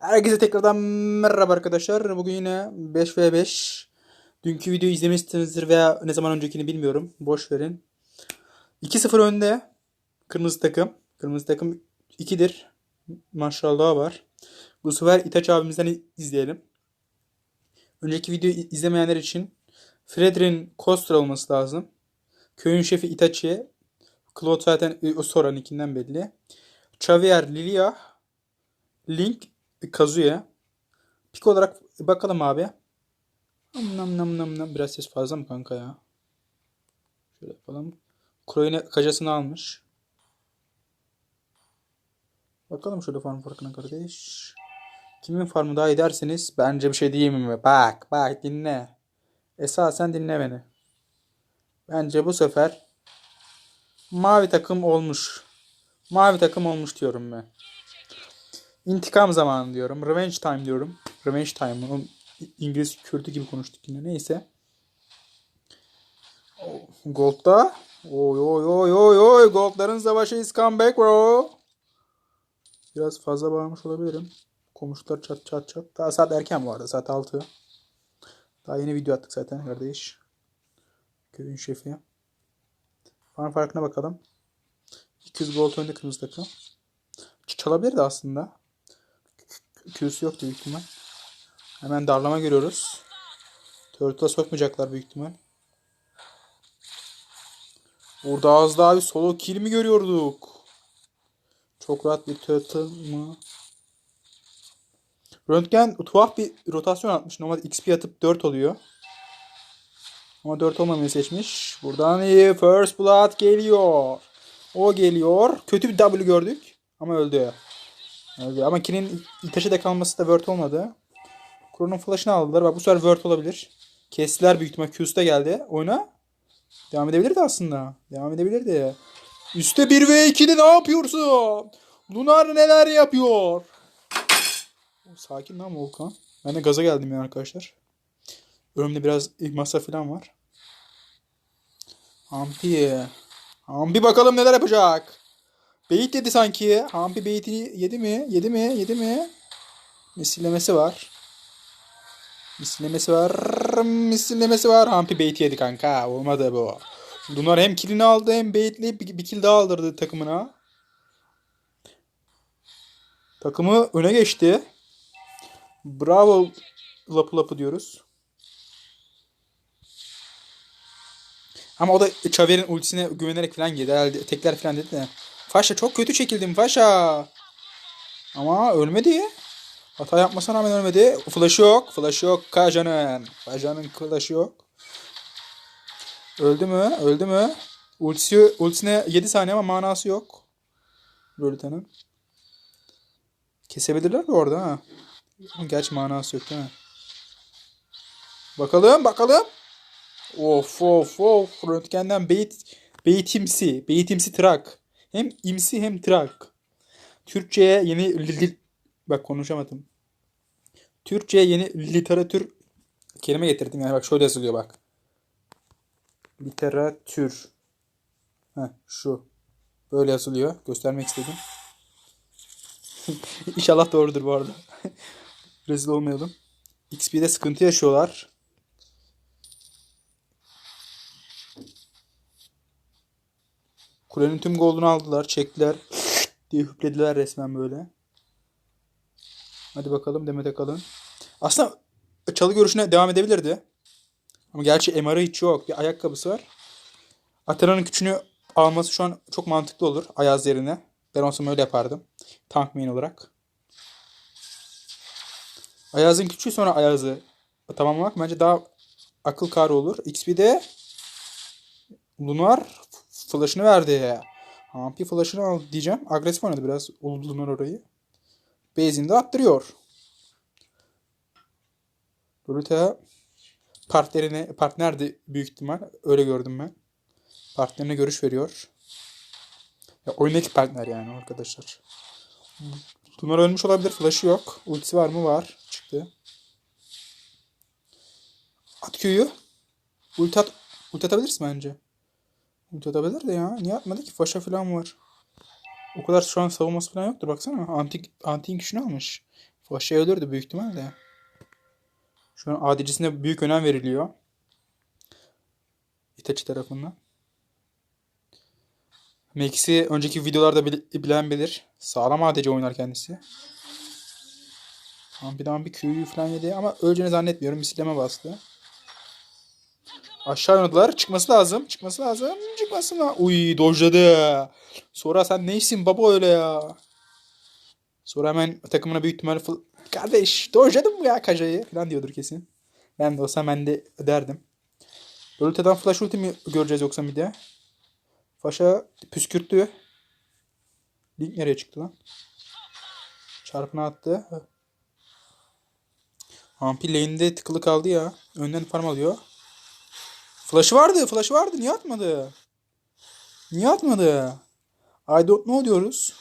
Herkese tekrardan merhaba arkadaşlar. Bugün yine 5v5. Dünkü videoyu izlemişsinizdir veya ne zaman öncekini bilmiyorum. Boş verin. 2-0 önde. Kırmızı takım. Kırmızı takım 2'dir. Maşallah var. Bu sefer İtaç abimizden izleyelim. Önceki videoyu izlemeyenler için Fredrin Koster olması lazım. Köyün şefi Itachi. Claude zaten e, o Sora'nın ikinden belli. Xavier Lilia. Link Kazuya. Pik olarak bakalım abi. Nam nam nam nam nam. Biraz ses fazla mı kanka ya? Şöyle yapalım. Kroyne kacasını almış. Bakalım şöyle farm farkına kardeş. Kimin farmı daha iyi derseniz bence bir şey diyeyim mi? Bak bak dinle. Esasen dinle beni. Bence bu sefer mavi takım olmuş. Mavi takım olmuş diyorum ben. İntikam zamanı diyorum. Revenge time diyorum. Revenge time. Onun İngiliz Kürdü gibi konuştuk yine. Neyse. Oh, Gold'da. Oy oy oy oy oy. Gold'ların savaşı is comeback bro. Biraz fazla bağırmış olabilirim. Komşular çat çat çat. Daha saat erken bu arada. Saat 6. Daha yeni video attık zaten kardeş. Köyün şefi. Fan farkına bakalım. 200 gold önde kırmızı takım. Çalabilirdi aslında. Q'su yok büyük ihtimal. Hemen darlama görüyoruz. Turtle'a sokmayacaklar büyük ihtimal. Burada az daha bir solo kill mi görüyorduk? Çok rahat bir turtle mı? Röntgen tuhaf bir rotasyon atmış. Normalde XP atıp 4 oluyor. Ama 4 olmamayı seçmiş. Buradan iyi. First Blood geliyor. O geliyor. Kötü bir W gördük. Ama öldü. Öldü. Ama Kin'in taşı da kalması da word olmadı. Kuro'nun flash'ını aldılar. Bak bu sefer word olabilir. Kestiler büyük ihtimal. Q'su da geldi. Oyuna. Devam edebilirdi aslında. Devam edebilirdi. Üste 1 ve 2'de ne yapıyorsun? Lunar neler yapıyor? Sakin lan Volkan. Ben de gaza geldim ya arkadaşlar. Önümde biraz masa falan var. Hampi. Hampi bakalım neler yapacak. Beyit yedi sanki. Hampi beyti yedi mi? Yedi mi? Yedi mi? Misillemesi var. Misillemesi var. Misillemesi var. Hampi beyti yedi kanka. Olmadı bu. Bunlar hem kilini aldı hem beytleyip bir, kill daha aldırdı takımına. Takımı öne geçti. Bravo lapı lapı diyoruz. Ama o da Xavier'in ultisine güvenerek falan girdi. Herhalde tekler falan dedi de. Faşa çok kötü çekildim Faşa. Ama ölmedi. Hata yapmasına rağmen ölmedi. Flash yok. Flash yok Kajan'ın. Kajan'ın flash yok. Öldü mü? Öldü mü? Ultisi, ultisine 7 saniye ama manası yok. Lolita'nın. Kesebilirler mi orada ha? Gerçi manası yok değil mi? Bakalım bakalım. Of of of. Röntgenden beyit, beytimsi. Beytimsi trak. Hem imsi hem trak. Türkçe'ye yeni li, bak konuşamadım. Türkçe'ye yeni literatür kelime getirdim yani bak şöyle yazılıyor bak. Literatür. Heh, şu. Böyle yazılıyor. Göstermek istedim. İnşallah doğrudur bu arada. Rezil olmayalım. XP'de sıkıntı yaşıyorlar. Kulenin tüm goldunu aldılar, çektiler diye hüplediler resmen böyle. Hadi bakalım Demet Akalın. Aslında çalı görüşüne devam edebilirdi. Ama gerçi MR'ı hiç yok. Bir ayakkabısı var. Atara'nın küçüğünü alması şu an çok mantıklı olur Ayaz yerine. Ben olsam öyle yapardım. Tank main olarak. Ayaz'ın küçüğü sonra Ayaz'ı tamamlamak bence daha akıl kârı olur. XP'de Lunar flash'ını verdi. Hampi flash'ını al diyeceğim. Agresif oynadı biraz Lunar orayı. Base'ini de attırıyor. Lolita partnerine partnerdi büyük ihtimal. Öyle gördüm ben. Partnerine görüş veriyor. Ya oyundaki partner yani arkadaşlar. Lunar ölmüş olabilir. Flash'ı yok. Ultisi var mı? Var. Çıktı. At Q'yu. Ulti, at, ulti atabilirsin bence. Ulti de ya. Niye atmadı ki? Faşa falan var. O kadar şu an savunması falan yoktur. Baksana. Antik, antik güçünü almış. Şey ölürdü büyük ihtimalle. Şu an ADC'sine büyük önem veriliyor. Itachi tarafından. Max'i önceki videolarda bil- bilen bilir. Sağlam ADC oynar kendisi. Tamam bir daha bir Q'yu falan yedi ama öleceğini zannetmiyorum. Misilleme bastı. Aşağı oynadılar. Çıkması lazım. Çıkması lazım. Çıkması lazım. Uy dojladı. Sonra sen neysin baba öyle ya. Sonra hemen takımına büyük ihtimalle fl- kardeş dojladın mı ya Kaja'yı falan diyordur kesin. Ben de olsam ben de derdim. Lolita'dan flash ulti mi göreceğiz yoksa bir de? Faşa püskürttü. Link nereye çıktı lan? Çarpına attı. Hampi lane'de tıkılı kaldı ya. Önden farm alıyor. Flash'ı vardı. Flash'ı vardı. Niye atmadı? Niye atmadı? I don't know diyoruz.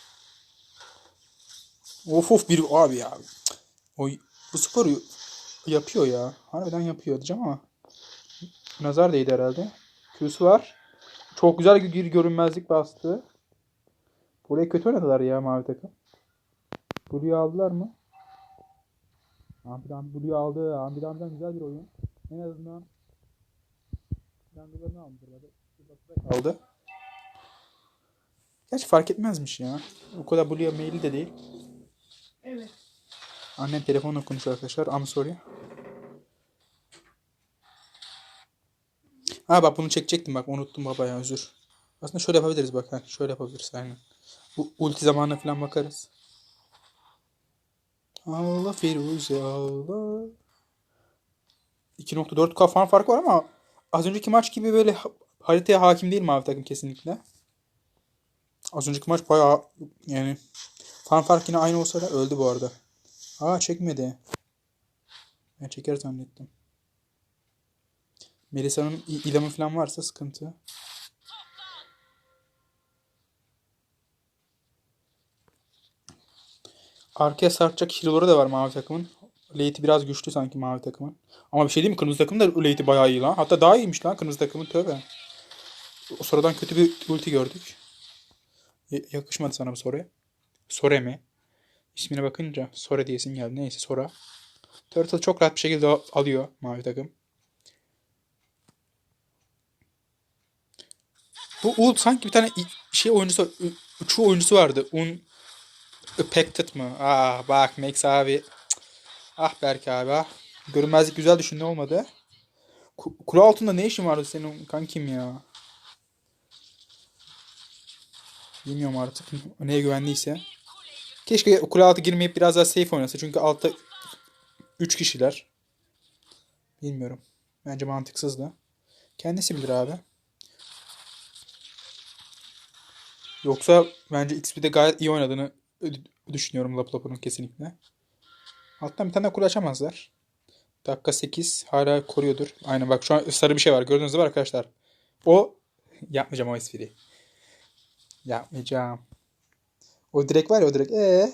Of of bir abi ya. O bu sporu yapıyor ya. Harbiden yapıyor diyeceğim ama. Nazar değdi herhalde. Q'su var. Çok güzel bir görünmezlik bastı. Buraya kötü oynadılar ya mavi takım. Blue'yu aldılar mı? Ampidan Blue'yu aldı. Ampidan'dan güzel bir oyun. En azından Jungle'larını almışlar. Aldı. Gerçi fark etmezmiş ya. O kadar Blue'ya meyilli de değil. Evet. Annem telefonla konuşuyor arkadaşlar. I'm sorry. Ha bak bunu çekecektim bak unuttum baba ya özür. Aslında şöyle yapabiliriz bak ha. Şöyle yapabiliriz aynen. Bu ulti zamanına falan bakarız. Allah Firuze Allah. 2.4 kafan fark var ama az önceki maç gibi böyle ha- haritaya hakim değil mavi takım kesinlikle. Az önceki maç bayağı yani fan fark yine aynı olsa da öldü bu arada. Aa çekmedi. Ben çeker zannettim. Melisa'nın ilamı falan varsa sıkıntı. Arkaya sarkacak healer'ları da var mavi takımın. Late'i biraz güçlü sanki mavi takımın. Ama bir şey değil mi? Kırmızı takım da late'i bayağı iyi lan. Hatta daha iyiymiş lan kırmızı takımın tövbe. O sonradan kötü bir ulti gördük. Y- yakışmadı sana bu soruya. Sore mi? İsmine bakınca Sore diyesin geldi. Neyse Sora. Turtle çok rahat bir şekilde al- alıyor mavi takım. Bu ult sanki bir tane şey oyuncusu, uçu oyuncusu vardı. Un Affected mı? Ah bak Max abi. Ah Berk abi ah. Görünmezlik güzel düşündü olmadı. Ku- Kule altında ne işin vardı senin kankim ya? Bilmiyorum artık neye güvenliyse. Keşke kule altı girmeyip biraz daha safe oynasa. Çünkü altta 3 kişiler. Bilmiyorum. Bence mantıksızdı. Kendisi bilir abi. Yoksa bence XP'de gayet iyi oynadığını düşünüyorum Laplapu'nun kesinlikle. Alttan bir tane de kule açamazlar. Dakika 8 hala koruyordur. Aynen bak şu an sarı bir şey var. Gördüğünüz gibi arkadaşlar. O yapmayacağım o espriyi. Yapmayacağım. O direkt var ya o direkt. Ee.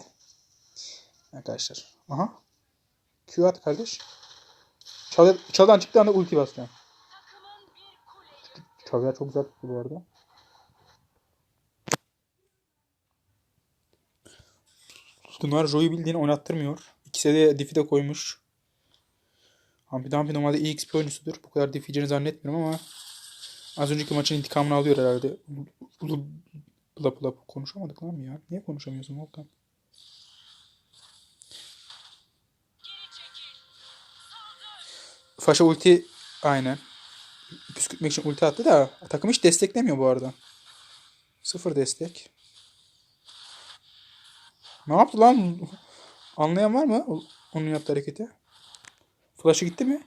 Arkadaşlar. Aha. Q at kardeş. Çalı, çaldan çıktığı anda ulti basacağım. Çalılar çok güzel tuttu bu arada. Bunlar Joe'yu bildiğini oynattırmıyor. İkisi de diff'i de koymuş. Hampi Dampi normalde iyi XP oyuncusudur. Bu kadar diff yiyeceğini zannetmiyorum ama az önceki maçın intikamını alıyor herhalde. Bula bula konuşamadık lan ya. Niye konuşamıyorsun Volkan? Faşa ulti aynen. Püskürtmek için ulti attı da takım hiç desteklemiyor bu arada. Sıfır destek. Ne yaptı lan? Anlayan var mı? Onun yaptığı hareketi. Flash'ı gitti mi?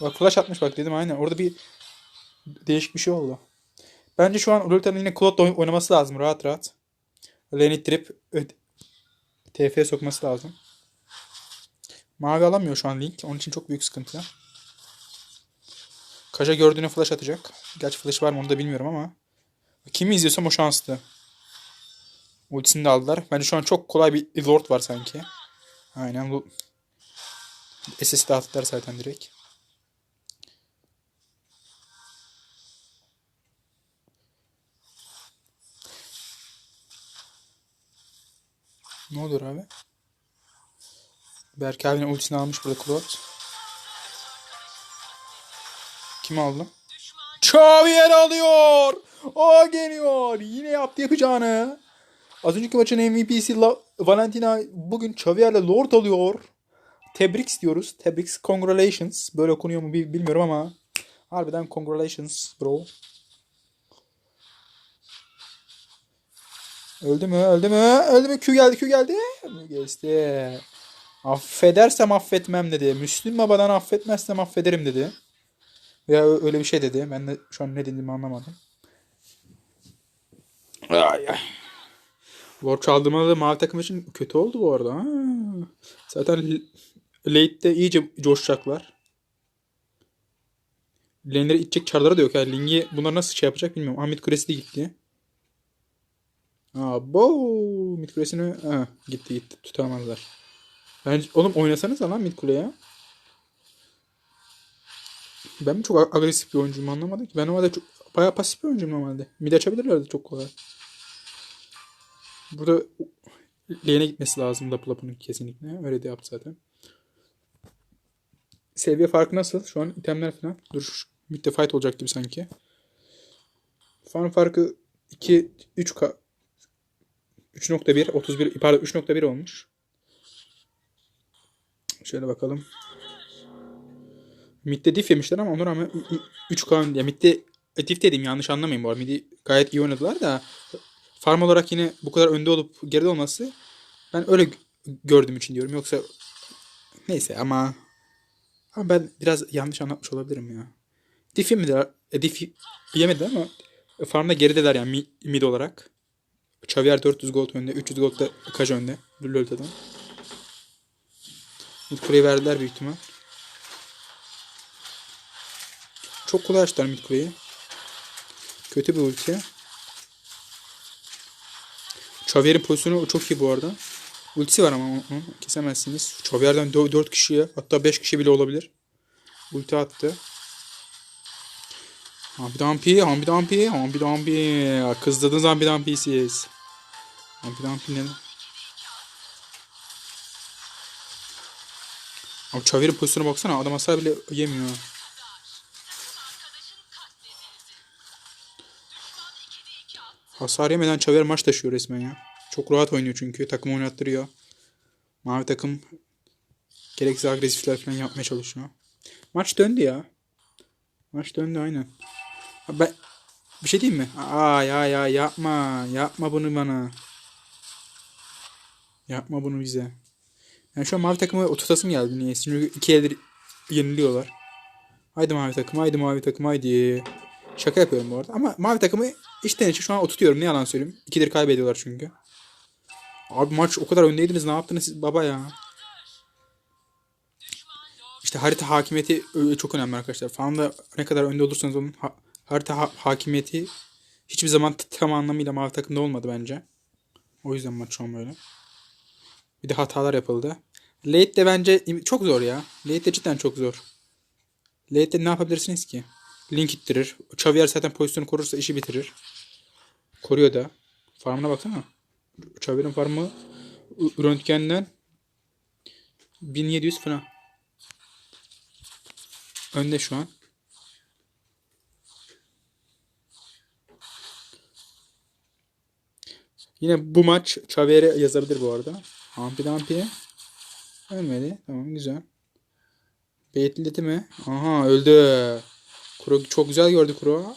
Bak flash atmış bak dedim aynen. Orada bir değişik bir şey oldu. Bence şu an Lolita'nın yine Claude'da oyn- oynaması lazım rahat rahat. Lane ittirip TF'ye sokması lazım. Mavi alamıyor şu an Link. Onun için çok büyük sıkıntı. Kaja gördüğüne flash atacak. Gerçi flash var mı onu da bilmiyorum ama. Kimi izliyorsam o şanslı. Ultisini de aldılar. Bence şu an çok kolay bir Lord var sanki. Aynen bu. SS'de attılar zaten direkt. Ne oluyor abi? Berk abinin ultisini almış burada Claude. Kim aldı? Xavier alıyor. O geliyor. Yine yaptı yapacağını. Az önceki maçın MVP'si La- Valentina bugün Xavier'le Lord alıyor. Tebrik diyoruz. Tebrik. Congratulations. Böyle okunuyor mu bi- bilmiyorum ama harbiden congratulations bro. Öldü mü? Öldü mü? Öldü mü? Q geldi, Q geldi. Geçti. Affedersem affetmem dedi. Müslüm babadan affetmezsem affederim dedi. Veya öyle bir şey dedi. Ben de şu an ne dediğimi anlamadım. Ay ay. War çaldırmalı da mavi takım için kötü oldu bu arada. Ha. Zaten late'de iyice coşacaklar. Lane'leri itecek çarları da yok. Yani Ling'i bunlar nasıl şey yapacak bilmiyorum. Ahmet Kulesi de gitti. Aa, bo mid kulesini ha, gitti gitti tutamazlar. Bence oğlum oynasanız lan mid kuleye. Ben mi çok ag- agresif bir oyuncuyum anlamadım ki. Ben normalde çok, bayağı pasif bir oyuncuyum normalde. Mid açabilirlerdi çok kolay. Burada lane'e gitmesi lazım Lapu Lapu'nun kesinlikle. Öyle de yaptı zaten. Seviye farkı nasıl? Şu an itemler falan. Dur midde fight olacak gibi sanki. Farm farkı 2 3 k 3.1 31 pardon 3.1 olmuş. Şöyle bakalım. Mid'de diff yemişler ama ona rağmen 3K ya mid'de diff dedim yanlış anlamayın bu arada. Mid'i gayet iyi oynadılar da farm olarak yine bu kadar önde olup geride olması ben öyle gördüğüm için diyorum. Yoksa neyse ama ama ben biraz yanlış anlatmış olabilirim ya. Diff yemediler. E, diff yemediler ama farmda gerideler yani mi- mid olarak. Xavier 400 gold önde. 300 gold da Kaj önde. Lolta'dan. Mid kuleyi verdiler büyük ihtimal. Çok kolay açtılar mid kuleyi. Kötü bir ulti. Xavier'in pozisyonu çok iyi bu arada. Ultisi var ama onu kesemezsiniz. Xavier'den 4 kişiye hatta 5 kişi bile olabilir. Ulti attı. Hambi Dampi, Hambi Dampi, Hambi Dampi. Kızdırdınız Hambi Dampi'siz. Hambi Dampi ne? Abi Xavier'in pozisyona baksana. Adam hasar bile yemiyor. Hasar yemeden Xavier maç taşıyor resmen ya. Çok rahat oynuyor çünkü. Takım oynattırıyor. Mavi takım gereksiz agresifler falan yapmaya çalışıyor. Maç döndü ya. Maç döndü aynen. Abi Ben bir şey diyeyim mi? Aa ya ya yapma. Yapma bunu bana. Yapma bunu bize. Yani şu an mavi takımı tutasım geldi niye? Çünkü iki eldir yeniliyorlar. Haydi mavi takım, haydi mavi takım, haydi. Şaka yapıyorum bu arada. Ama mavi takımı içten içe şu an oturtuyorum. Ne yalan söyleyeyim. İkidir kaybediyorlar çünkü. Abi maç o kadar öndeydiniz. Ne yaptınız siz baba ya? İşte harita hakimiyeti çok önemli arkadaşlar. Farmda ne kadar önde olursanız olun ha- harita ha- hakimiyeti hiçbir zaman tam anlamıyla mavi takımda olmadı bence. O yüzden maç şu an böyle. Bir de hatalar yapıldı. Late de bence çok zor ya. Late de cidden çok zor. Late'de ne yapabilirsiniz ki? Link ittirir. Xavier zaten pozisyonu korursa işi bitirir. Koruyor da. Farmına baksana. Xavier'in farmı röntgenden 1700 falan. Önde şu an. Yine bu maç Xavier'e yazabilir bu arada. Hampi Dampi. Ölmedi. Tamam güzel. Baitledi mi? Aha öldü. Kuro çok güzel gördü Kuro.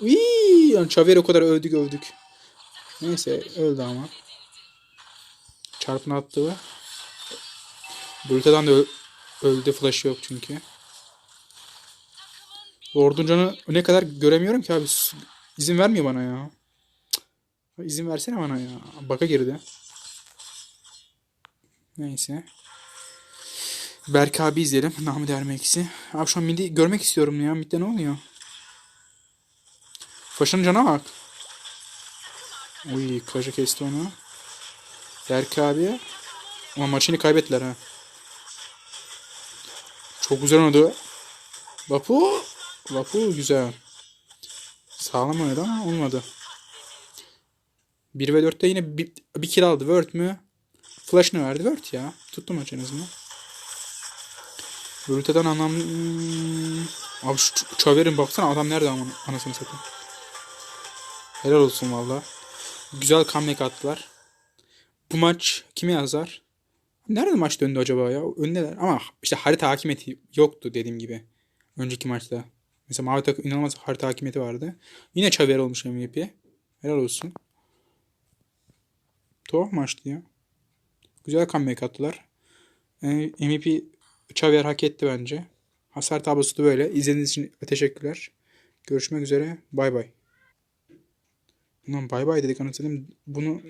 Uyyy, yani Xavier'i o kadar övdük övdük. Neyse öldü ama. Çarpını attı. Bruta'dan da öldü. Flash yok çünkü. Lord'un canı ne kadar göremiyorum ki abi. İzin vermiyor bana ya. Cık. İzin versene bana ya. Baka girdi. Neyse. Berk abi izleyelim. Nami Dermeksi. Abi şu an midi görmek istiyorum ya. Midde ne oluyor? Faşanın cana bak. Uy Kaja kesti onu. Berk abi. Ama maçını kaybettiler ha. Çok güzel oynadı. Lapu. Lapu güzel. Sağlam oynadı ama olmadı. 1 ve 4'te yine bir, bir kill aldı. Word mü? Flash'ını verdi. Word ya. Tuttu maç en azından. Rüteden anlam... Abi şu Ç- Çaver'in baksana adam nerede ama anasını satayım. Helal olsun valla. Güzel comeback attılar. Bu maç kimi yazar? Nerede maç döndü acaba ya? Öndeler ama işte harita hakimiyeti yoktu dediğim gibi. Önceki maçta. Mesela mavi takım inanılmaz harita hakimiyeti vardı. Yine Xavier olmuş MVP. Helal olsun. Tuhaf maçtı ya. Güzel comeback attılar. MVP Xavier hak etti bence. Hasar tablosu da böyle. İzlediğiniz için teşekkürler. Görüşmek üzere. Bay bay. Ulan bay bay dedik anasını satayım. Bunu